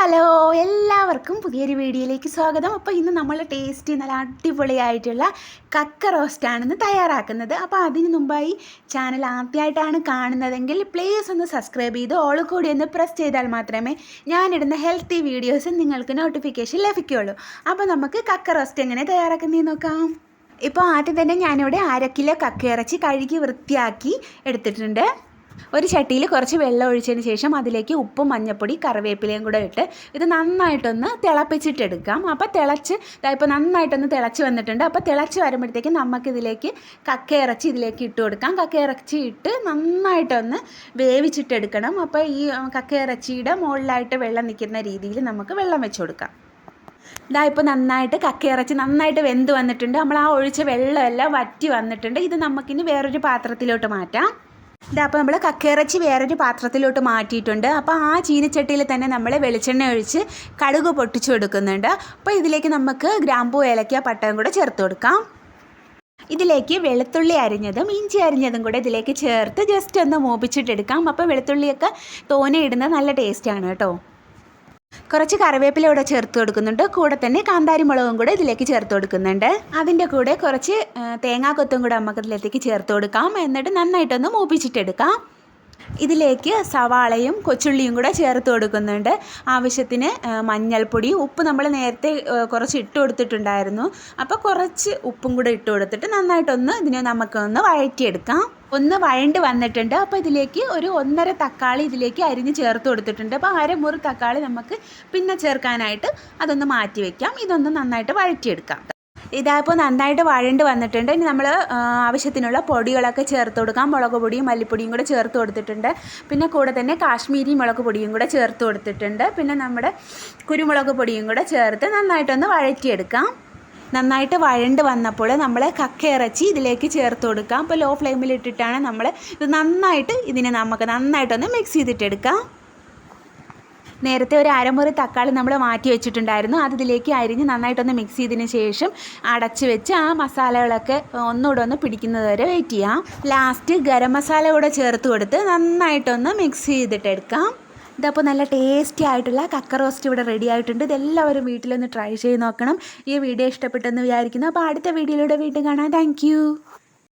Hello എല്ലാവർക്കും പുതിയൊരു വീഡിയോയിലേക്ക് സ്വാഗതം. അപ്പോൾ ഇന്ന് നമ്മൾ ടേസ്റ്റി നല്ല അടിപൊളിയായിട്ടുള്ള കക്ക റോസ്റ്റാണ് ഇന്ന് തയ്യാറാക്കുന്നത്. അപ്പോൾ അതിന് മുമ്പായി ചാനൽ ആദ്യമായിട്ടാണ് കാണുന്നതെങ്കിൽ പ്ലീസ് ഒന്ന് സബ്സ്ക്രൈബ് ചെയ്ത് ഓൾ കൂടി ഒന്ന് പ്രസ് ചെയ്താൽ മാത്രമേ ഞാനിടുന്ന ഹെൽത്തി വീഡിയോസ് നിങ്ങൾക്ക് നോട്ടിഫിക്കേഷൻ ലഭിക്കുകയുള്ളൂ. അപ്പോൾ നമുക്ക് കക്ക റോസ്റ്റ് എങ്ങനെ തയ്യാറാക്കുന്നതെന്ന് നോക്കാം. ഇപ്പോൾ ആദ്യം തന്നെ ഞാനിവിടെ അര കിലോ കക്ക ഇറച്ചി കഴുകി വൃത്തിയാക്കി എടുത്തിട്ടുണ്ട്. ഒരു ചട്ടിയിൽ കുറച്ച് വെള്ളം ഒഴിച്ചതിന് ശേഷം അതിലേക്ക് ഉപ്പും മഞ്ഞപ്പൊടി കറിവേപ്പിലയും കൂടെ ഇട്ട് ഇത് നന്നായിട്ടൊന്ന് തിളപ്പിച്ചിട്ടെടുക്കാം. അപ്പോൾ തിളച്ച് ഇപ്പോൾ നന്നായിട്ടൊന്ന് തിളച്ച് വന്നിട്ടുണ്ട്. അപ്പോൾ തിളച്ച് വരുമ്പോഴത്തേക്ക് നമുക്കിതിലേക്ക് കക്ക ഇറച്ചി ഇതിലേക്ക് ഇട്ട് കൊടുക്കാം. കക്ക ഇറച്ചി ഇട്ട് നന്നായിട്ടൊന്ന് വേവിച്ചിട്ടെടുക്കണം. അപ്പോൾ ഈ കക്ക ഇറച്ചിയുടെ മുകളിലായിട്ട് വെള്ളം നിൽക്കുന്ന രീതിയിൽ നമുക്ക് വെള്ളം വെച്ച് കൊടുക്കാം. ഇതാ ഇപ്പോൾ നന്നായിട്ട് കക്കയിറച്ചി നന്നായിട്ട് വെന്ത് വന്നിട്ടുണ്ട്. നമ്മൾ ആ ഒഴിച്ച വെള്ളമെല്ലാം വറ്റി വന്നിട്ടുണ്ട്. ഇത് നമുക്കിനി വേറൊരു പാത്രത്തിലോട്ട് മാറ്റാം. ഇതാ അപ്പോൾ നമ്മൾ കക്കയിറച്ചി വേറൊരു പാത്രത്തിലോട്ട് മാറ്റിയിട്ടുണ്ട്. അപ്പോൾ ആ ചീനച്ചട്ടിയിൽ തന്നെ നമ്മൾ വെളിച്ചെണ്ണ ഒഴിച്ച് കടുക് പൊട്ടിച്ചു കൊടുക്കുന്നുണ്ട്. അപ്പോൾ ഇതിലേക്ക് നമുക്ക് ഗ്രാമ്പൂ ഏലക്ക പട്ടയും കൂടെ ചേർത്ത് കൊടുക്കാം. ഇതിലേക്ക് വെളുത്തുള്ളി അരിഞ്ഞതും ഇഞ്ചി അരിഞ്ഞതും കൂടെ ഇതിലേക്ക് ചേർത്ത് ജസ്റ്റ് ഒന്ന് മൂപ്പിച്ചിട്ടെടുക്കാം. അപ്പോൾ വെളുത്തുള്ളിയൊക്കെ തോനെ ഇടുന്നത് നല്ല ടേസ്റ്റാണ് കേട്ടോ. കുറച്ച് കറിവേപ്പില ഇവിടെ ചേർത്ത് കൊടുക്കുന്നുണ്ട്. കൂടെ തന്നെ കാന്താരി മുളകും കൂടെ ഇതിലേക്ക് ചേർത്ത് കൊടുക്കുന്നുണ്ട്. അതിന്റെ കൂടെ കുറച്ച് തേങ്ങാക്കൊത്തും കൂടെ നമുക്ക് ഇതിലേക്ക് ചേർത്ത് കൊടുക്കാം. എന്നിട്ട് നന്നായിട്ടൊന്ന് മൂപ്പിച്ചിട്ടെടുക്കാം. ഇതിലേക്ക് സവാളയും കൊച്ചുള്ളിയും കൂടെ ചേർത്ത് കൊടുക്കുന്നുണ്ട്. ആവശ്യത്തിന് മഞ്ഞൾപ്പൊടി ഉപ്പ് നമ്മൾ നേരത്തെ കുറച്ച് ഇട്ട് കൊടുത്തിട്ടുണ്ടായിരുന്നു. അപ്പോൾ കുറച്ച് ഉപ്പും കൂടെ ഇട്ട് കൊടുത്തിട്ട് നന്നായിട്ടൊന്ന് ഇതിനെ നമുക്കൊന്ന് വഴറ്റിയെടുക്കാം. ഒന്ന് വഴണ്ട് വന്നിട്ടുണ്ട്. അപ്പോൾ ഇതിലേക്ക് ഒരു ഒന്നര തക്കാളി ഇതിലേക്ക് അരിഞ്ഞ് ചേർത്ത് കൊടുത്തിട്ടുണ്ട്. അപ്പോൾ അരമുറി തക്കാളി നമുക്ക് പിന്നെ ചേർക്കാനായിട്ട് അതൊന്ന് മാറ്റി വയ്ക്കാം ഇതൊന്ന് നന്നായിട്ട് വഴറ്റിയെടുക്കാം. ഇതായപ്പോൾ നന്നായിട്ട് വഴണ്ട് വന്നിട്ടുണ്ട്. ഇനി നമ്മൾ ആവശ്യത്തിനുള്ള പൊടികളൊക്കെ ചേർത്ത് കൊടുക്കാം. മുളക് പൊടിയും മല്ലിപ്പൊടിയും കൂടെ ചേർത്ത് കൊടുത്തിട്ടുണ്ട്. പിന്നെ കൂടെ തന്നെ കാശ്മീരി മുളക് പൊടിയും കൂടെ ചേർത്ത് കൊടുത്തിട്ടുണ്ട്. പിന്നെ നമ്മുടെ കുരുമുളക് പൊടിയും കൂടെ ചേർത്ത് നന്നായിട്ടൊന്ന് വഴറ്റിയെടുക്കാം. നന്നായിട്ട് വഴണ്ട് വന്നപ്പോൾ നമ്മൾ കക്ക ഇറച്ചി ഇതിലേക്ക് ചേർത്ത് കൊടുക്കാം. അപ്പോൾ ലോ ഫ്ലെയിമിൽ ഇട്ടിട്ടാണ് നമ്മൾ ഇത് നന്നായിട്ട് ഇതിനെ നമുക്ക് നന്നായിട്ടൊന്ന് മിക്സ് ചെയ്തിട്ടെടുക്കാം. നേരത്തെ ഒരു അരമുറി തക്കാളി നമ്മൾ മാറ്റി വെച്ചിട്ടുണ്ടായിരുന്നു. അത് ഇതിലേക്ക് അരിഞ്ഞ് നന്നായിട്ടൊന്ന് മിക്സ് ചെയ്തതിന് ശേഷം അടച്ച് വെച്ച് ആ മസാലകളൊക്കെ ഒന്നുകൂടെ ഒന്ന് പിടിക്കുന്നത് വരെ വെയിറ്റ് ചെയ്യാം. ലാസ്റ്റ് ഗരം മസാല കൂടെ ചേർത്ത് കൊടുത്ത് നന്നായിട്ടൊന്ന് മിക്സ് ചെയ്തിട്ടെടുക്കാം ഇതപ്പോൾ നല്ല ടേസ്റ്റി ആയിട്ടുള്ള കക്ക റോസ്റ്റ് ഇവിടെ റെഡി ആയിട്ടുണ്ട്. ഇതെല്ലാവരും വീട്ടിലൊന്ന് ട്രൈ ചെയ്ത് നോക്കണം. ഈ വീഡിയോ ഇഷ്ടപ്പെട്ടെന്ന് വിചാരിക്കുന്നു. അപ്പോൾ അടുത്ത വീഡിയോയിലൂടെ വീണ്ടും കാണാം. താങ്ക്